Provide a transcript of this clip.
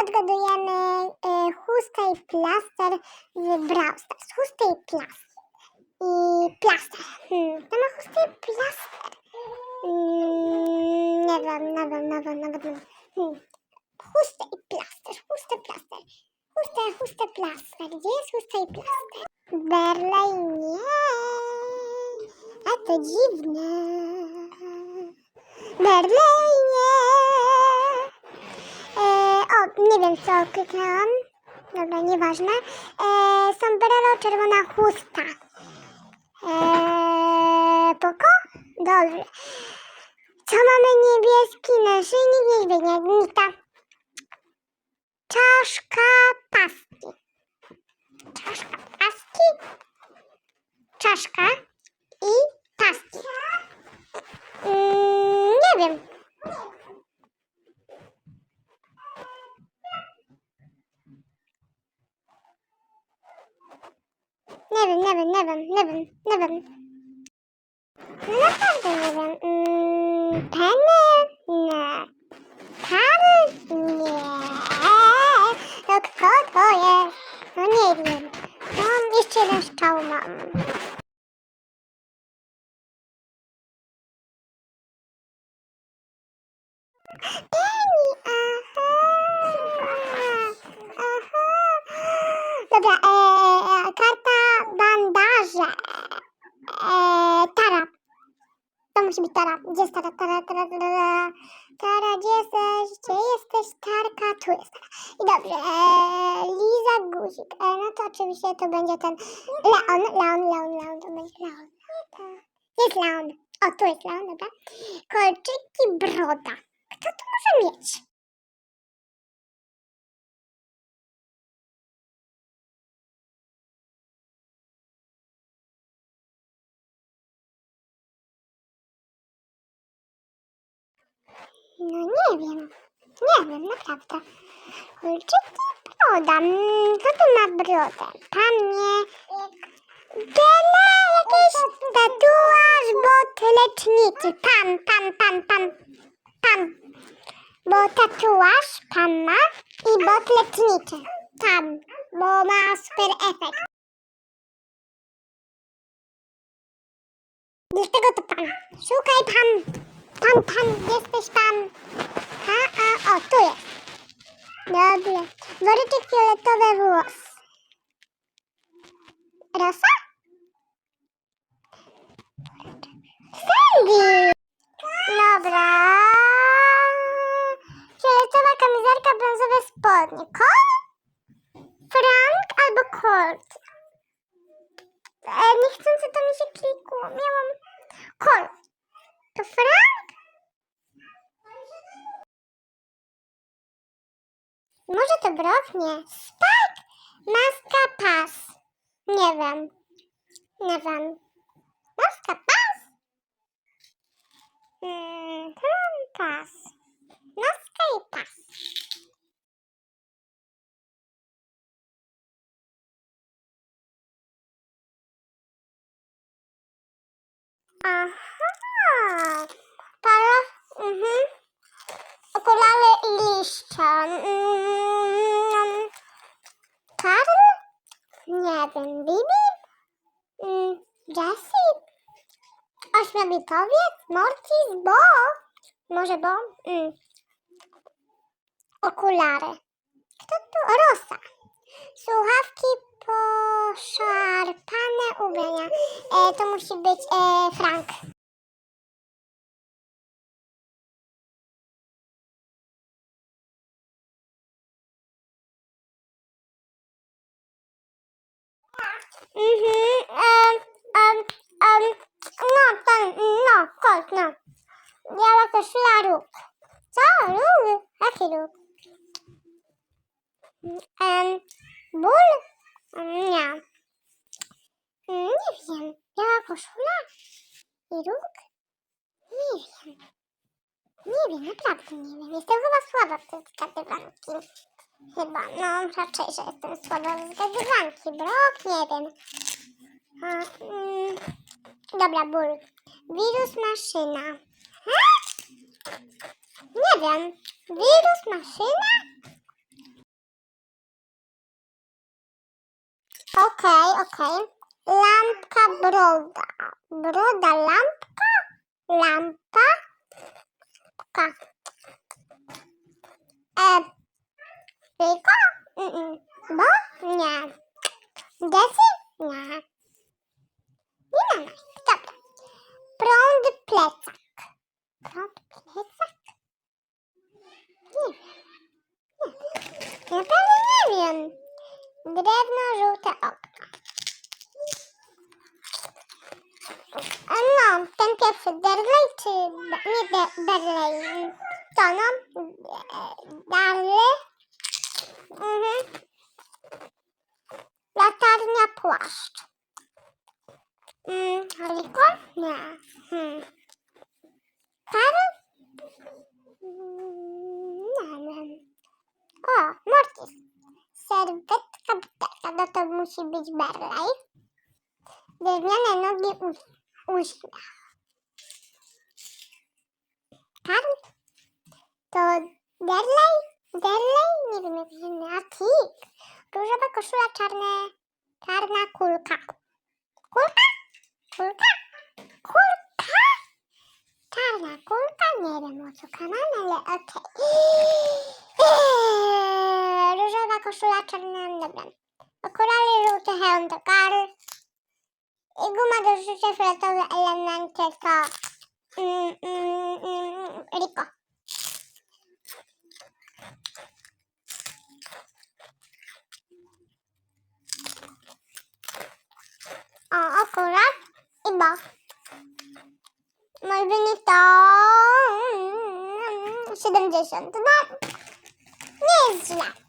odgadujemy y, chustę i plaster w Brawl Stars. Chustę i plaster. I plaster. Hmm, to ma chustę i plaster. Mm, nie wiem, nie wiem, nie wiem, nie wiem. Hmm. Chustę i plaster, chustę, plaster. Chustę, chustę, plaster. Gdzie jest chusta i plaster? W. A to dziwne. W co kliknęłam. Dobra, nieważne. E, sombrero, czerwona chusta. E, poko? Dobrze. Co mamy niebieski naszyjnik niedźwiedźnika? Czaszka paski. Czaszka paski? Czaszka i paski. Mm, nie wiem. Nie wiem, nie wiem, nie wiem, nie wiem, naprawdę nie wiem. Mm, penny? Nie. Karl? Nie. To kto to jest? No nie wiem. No, jeszcze jeden strzał mam. Penny, aha. Aha. Dobra, e, e, karta bandaże. E, tara. To musi być Tara. Gdzie jest Tara? Tara, Tara, Tara. Tara, gdzie jesteś? Gdzie jesteś? Tarka, tu jest Tara. I dobrze. E, Liza Guzik. E, no to oczywiście to będzie ten Leon, Leon, Leon, Leon. To będzie Leon. Tak. Gdzie jest Leon? O, tu jest Leon, dobra. Kolczyki Broda. Kto to może mieć? No nie wiem. Nie wiem, naprawdę. Kolczyki broda. Mm, Co to ma brodę? Pan nie... Bela, jakiś tatuaż, bot leczniczy. Pan, pan, pan, pan, pan. Bo tatuaż pan ma i bot leczniczy. Tam, bo ma super efekt. Dlatego to pan. Szukaj pan. Pan, pan, jesteś pan. A, a, o, tu jest. Dobrze. Woryczek fioletowe włos. Rosa? Sandy! Dobra. Fioletowa kamizelka, brązowe spodnie. Kol? Frank albo Colt? E, niechcący to mi się klikło. Miałam... Colt. To Frank? Może to Brock? Nie. Spike! Maska pas. Nie wiem. Nie wiem. Maska pas? Hmm, hmm, pas. Maska i pas. Aha. Para. Mhm. Okulary i liścia. Mm, Karl? Nie wiem. Bibi? Mm, Jessie? Ośmiobitowiec? Mortis? Bo? Może Bo? Mm. Okulary. Kto tu? Rosa. Słuchawki poszarpane ubrania. E, to musi być e, Frank. Mhm, em, em, no, ten, no, kot, no. Miała też laruk. Co? Luk? Jaki luk? Em, ból? Nie. Nie wiem. Biała koszula? I róg? Nie wiem. Nie wiem, naprawdę nie wiem. Jestem chyba słaba w te zgadywanki. Chyba, no raczej, że jestem słaba z gazywanki. Brok, nie wiem. A, mm, dobra, ból. Wirus maszyna. Ha? Nie wiem. Wirus maszyna? Okej, okay, okej. Okay. Lampka broda. Broda lampka? Lampa? Ka. E, Mm-mm. Bo? Nie. Desy? Nie. Nie ma nas. Dobra. Prąd, plecak. Prąd, plecak? Nie wiem. Nie. Naprawdę nie wiem. Drewno, żółte okno. A no, ten pierwszy Derley czy... Nie de, Derley. To no. E, Darley. Mhm. Latarnia, płaszcz. Mm, Riko? Nie. Hmm. Kary? Mm, nie. O, Mortis. Serwetka, butelka. No to musi być. Drewniane nogi, uś- uśmiech. Karl? To? Derley? Nie wiem jak się nazywa. Tik. Różowa koszula, czarne, czarna kulka. Kulka? Kulka? Kulka? Czarna kulka? Nie wiem o co kanał, ale okej. Eee, Różowa koszula, czarna, dobra. Okulary, żółty hełm to Karl. I guma do życia, fioletowe elementy to mm, mm, mm, Rico. O, akurat i bo. Mój wynik to mm, 72. Nie jest źle.